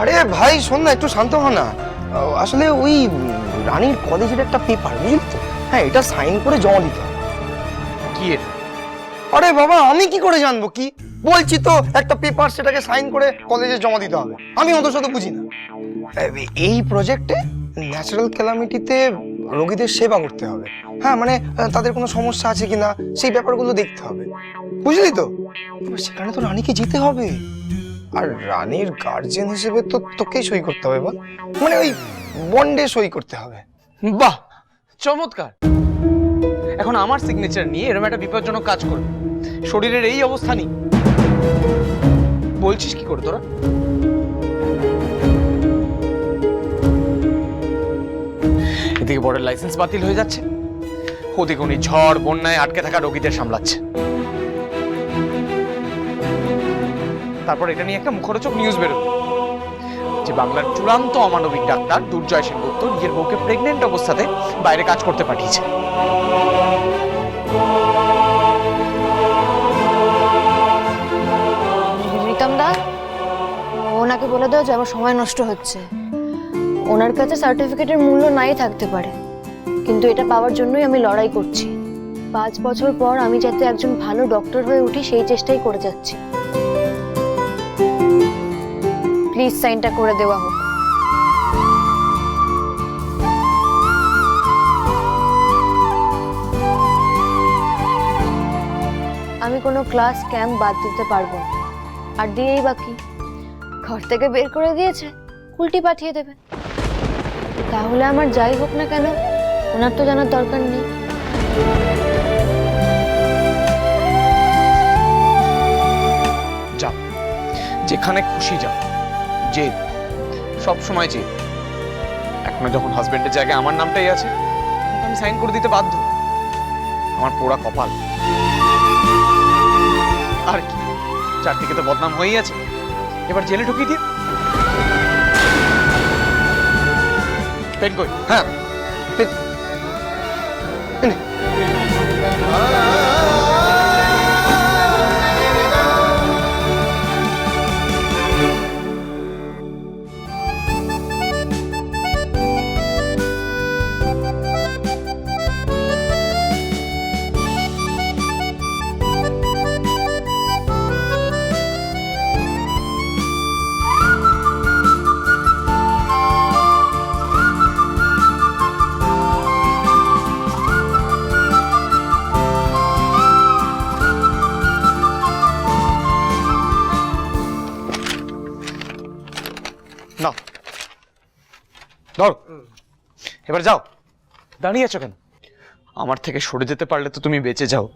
আরে ভাই শোন না একটু শান্ত হ না। আসলে ওই রানীর কলেজের একটা পেপার বুঝলি তো? হ্যাঁ এটা সাইন করে জমা দিতে হবে। কি এটা? আরে বাবা আমি কি করে জানব কি? বলছি তো একটা পেপার সেটাকে সাইন করে কলেজে জমা দিতে হবে। আমি অত শত বুঝি না। এই প্রজেক্টে ন্যাচারাল ক্যালামিটিতে রোগীদের সেবা করতে হবে। হ্যাঁ মানে তাদের কোনো সমস্যা আছে কিনা সেই ব্যাপারগুলো দেখতে হবে। বুঝলি তো? সেখানে তো রানীকে যেতে হবে। আর রানীর গার্জেন হিসেবে তো তোকেই সই করতে হবে, বল। মানে ওই বন্ডে সই করতে হবে। বাহ, চমৎকার। এখন আমার সিগনেচার নিয়ে এরকম একটা বিপজ্জনক কাজ করবে। শরীরের এই অবস্থা নেই বলছিস কি করে তোরা? এদিকে বড় লাইসেন্স বাতিল হয়ে যাচ্ছে। ওদিকে উনি ঝড়, বন্যায় আটকে থাকা রোগীদের সামলাচ্ছে। তারপর এটা নিয়ে একটা মুখরোচক নিউজ বেরোবে যে বাংলার চূড়ান্ত অমানবিক ডাক্তার দুর্জয় সেনগুপ্ত নিজের বউকে প্রেগনেন্ট অবস্থাতে বাইরে কাজ করতে পাঠিয়েছে। দা, ওনাকে বলে দাও যে আমার সময় নষ্ট হচ্ছে। ওনার কাছে সার্টিফিকেটের মূল্য নাই থাকতে পারে, কিন্তু এটা পাওয়ার জন্যই আমি লড়াই করছি। পাঁচ বছর পর আমি যাতে একজন ভালো ডক্টর হয়ে উঠি, সেই চেষ্টাই করে যাচ্ছি। প্লিজ সাইনটা করে দেওয়া হোক। আমি কোনো ক্লাস ক্যাম্প বাদ দিতে পারব আর দিয়েই বাকি। ঘর থেকে বের করে দিয়েছে, উল্টি পাঠিয়ে দেবে। তাহলে আমার যাই হোক না কেন, ওনার তো জানার দরকার নেই। যেখানে খুশি যাও। যে সব সময় যে। এখনও যখন হাজবেন্ডের জায়গায় আমার নামটাই আছে আমি সাইন করে দিতে বাধ্য। আমার পোড়া কপাল। আর কি? চারদিকে তো বদনাম হয়েই আছে। এবার জেলে ঢুকিয়ে দিয়ে পেন কই হ্যাঁ নাও। ধরো। এবার যাও। দাঁড়িয়ে আছো কেন? আমার থেকে সরে যেতে পারলে তো তুমি বেঁচে যাও।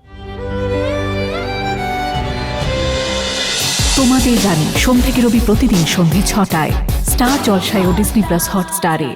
তোমাদের জানি থেকে রবি প্রতিদিন সন্ধ্যে ছটায় স্টার জলসায় ও ডিসনি প্লাস হটস্টারে।